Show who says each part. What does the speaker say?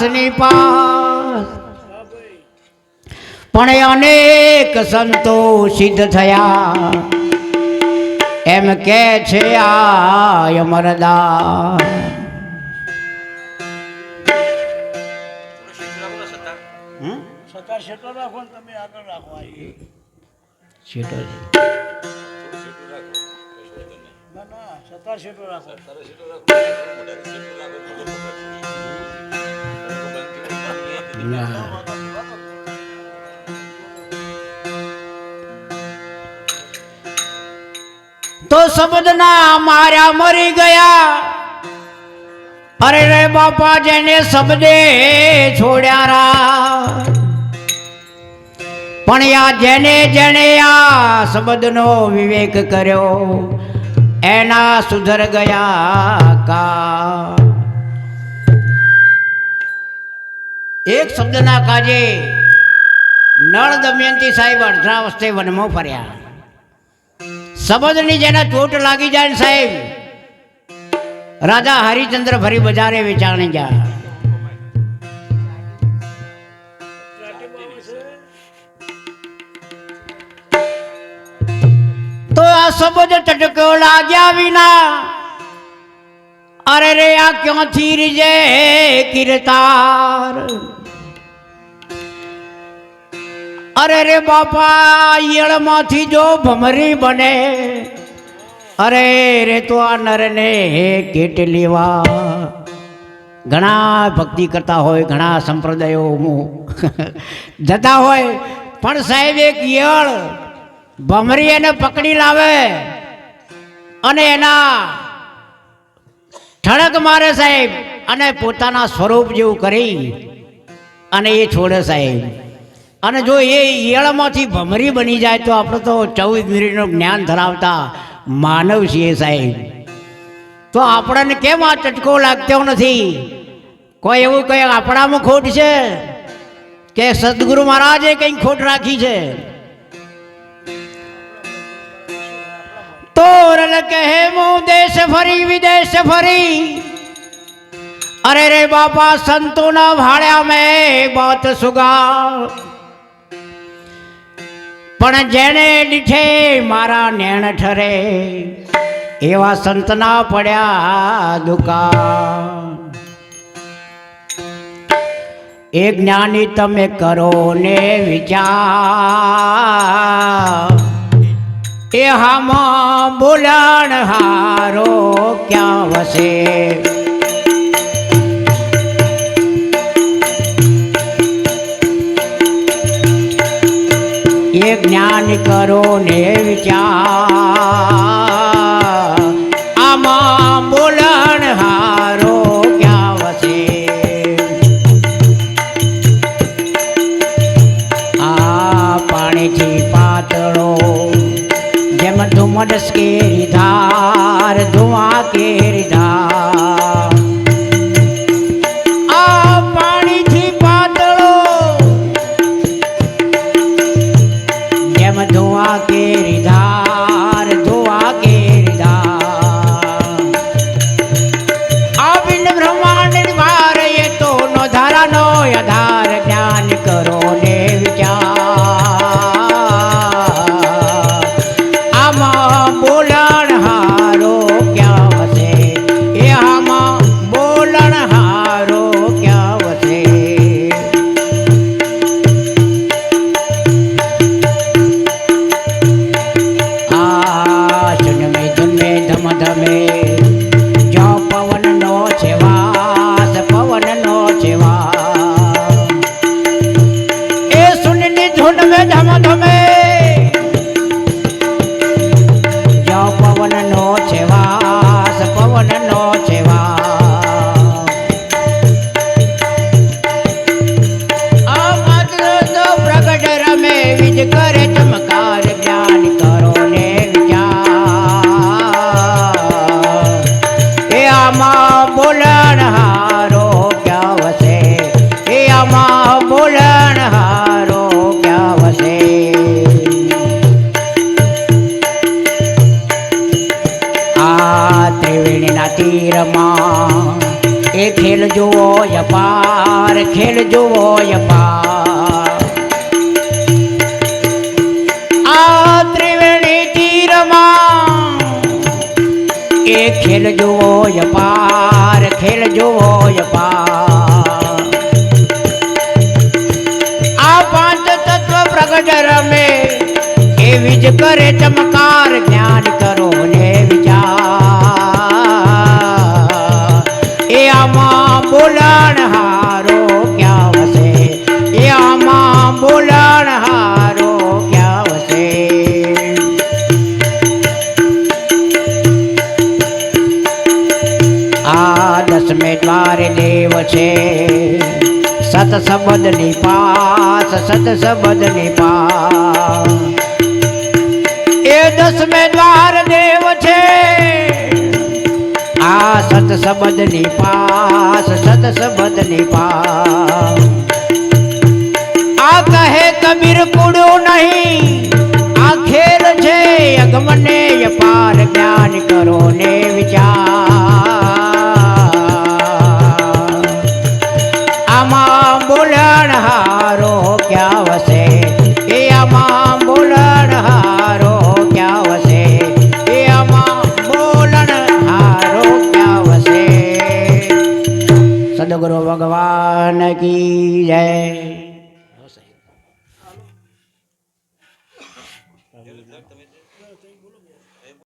Speaker 1: કૈલાસની pass પણ અનેક સંતો સિદ્ધ થયા. એમ કે છે આ અમરદા
Speaker 2: રાખો તમે આગળ રાખો.
Speaker 1: તો શબ્દના માર્યા મરી ગયા. અરે રે બાપા, જેને શબ્દે છોડ્યા રા પણ આ જેને જેને આ શબ્દનો વિવેક કર્યો એના સુધર ગયા કા. એક શબ્દના કાજે નળ દમયંતી સાહેબ અર્ધાવસ્થે વસ્તે વનમાં ફર્યા. શબ્દની જેને ચોટ લાગી જાય સાહેબ, રાજા હરિચંદ્ર ફરી બજારે વેચાણી ગયા શબ્દ ટટક્યો લાગ્યા વિના અરે રે આ ક્યાંથી રીજે કીર્તાર અરે રે બાપા ઈયળમાંથી જો ભમરી બને અરે રે તો આ નરને કેટલી વાર ઘણા ભક્તિ કરતા હોય ઘણા સંપ્રદાયો જતા હોય પણ સાહેબ એક ઈયળ ભમરી એને પકડી લાવે અને એના ઠળક મારે સાહેબ અને પોતાના સ્વરૂપ જેવું કરી અને એ છોડે સાહેબ. અને જો એ ઈયળમાંથી ભમરી બની જાય તો આપણે તો ચૌદ મિનિટનું જ્ઞાન ધરાવતા માનવ છીએ સાહેબ. તો આપણને કેમ આ ચટકો લાગતો નથી? કોઈ એવું કંઈ આપણામાં ખોટ છે? કે સદગુરુ મહારાજે કંઈક ખોટ રાખી છે? તોરલ કહે હું દેશ ફરી, વિદેશ ફરી. અરે રે બાપા, સંતોના ભાડ્યા મેં બાત સુગા પણ જેને દીઠે મારા નેણ ઠરે, એવા સંતના પડ્યા દુકાન એ જ્ઞાની તમે કરો ને વિચાર. એ હામાં બોલાણ હારો ક્યાં વસે? એ જ્ઞાન કરો ને વિચાર. આમાં બોલાણ હારો ક્યાં વસે? આ પાણીથી પાતળો જેમ ધુમડસ કેરી ધાર ધુઆ કેરી ધાર. নামে જુઓ અપાર પાર, ખેલ જુઓ અપાર આ ત્રિવેણી તીરમાં એ ખેલ જુઓ અપાર ખેલ જુઓ આ દસમે દ્વારે દેવ છે. સત સંબંધની પાસ સત સંબંધની પાસ. એ દસ મેદવાર દેવ છે. આ સત સંબંધની પાસ સત સંબંધની પાસ. આ કહે કબીર કુડું નહીં. આ ખેલ છે અગમને પાર જ્ઞાન કરો ને વિચાર. ક્યાં વસે? એ આમાં બોલણ હારો ક્યાં વસે? એ આમાં બોલણ હારો ક્યાં વસે? સદગુરુ ભગવાન કી જય.